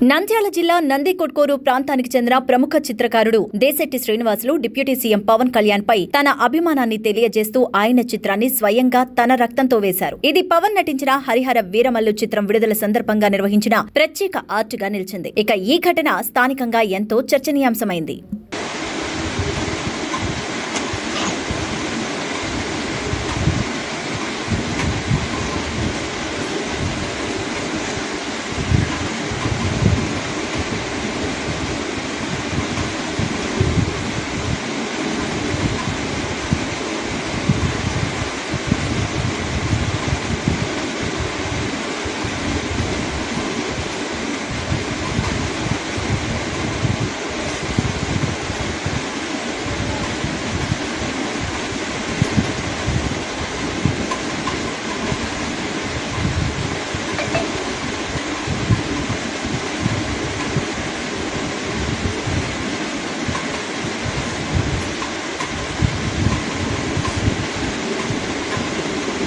నంద్యాల జిల్లా నందికొట్కూరు ప్రాంతానికి చెందిన ప్రముఖ చిత్రకారుడు దేశెట్టి శ్రీనివాసులు డిప్యూటీ సీఎం పవన్ కళ్యాణ్ పై తన అభిమానాన్ని తెలియజేస్తూ ఆయన చిత్రాన్ని స్వయంగా తన రక్తంతో వేశారు. ఇది పవన్ నటించిన హరిహర వీరమల్లు చిత్రం విడుదల సందర్భంగా నిర్వహించిన ప్రత్యేక ఆర్ట్గా నిలిచింది. ఇక ఈ ఘటన స్థానికంగా ఎంతో చర్చనీయాంశమైంది.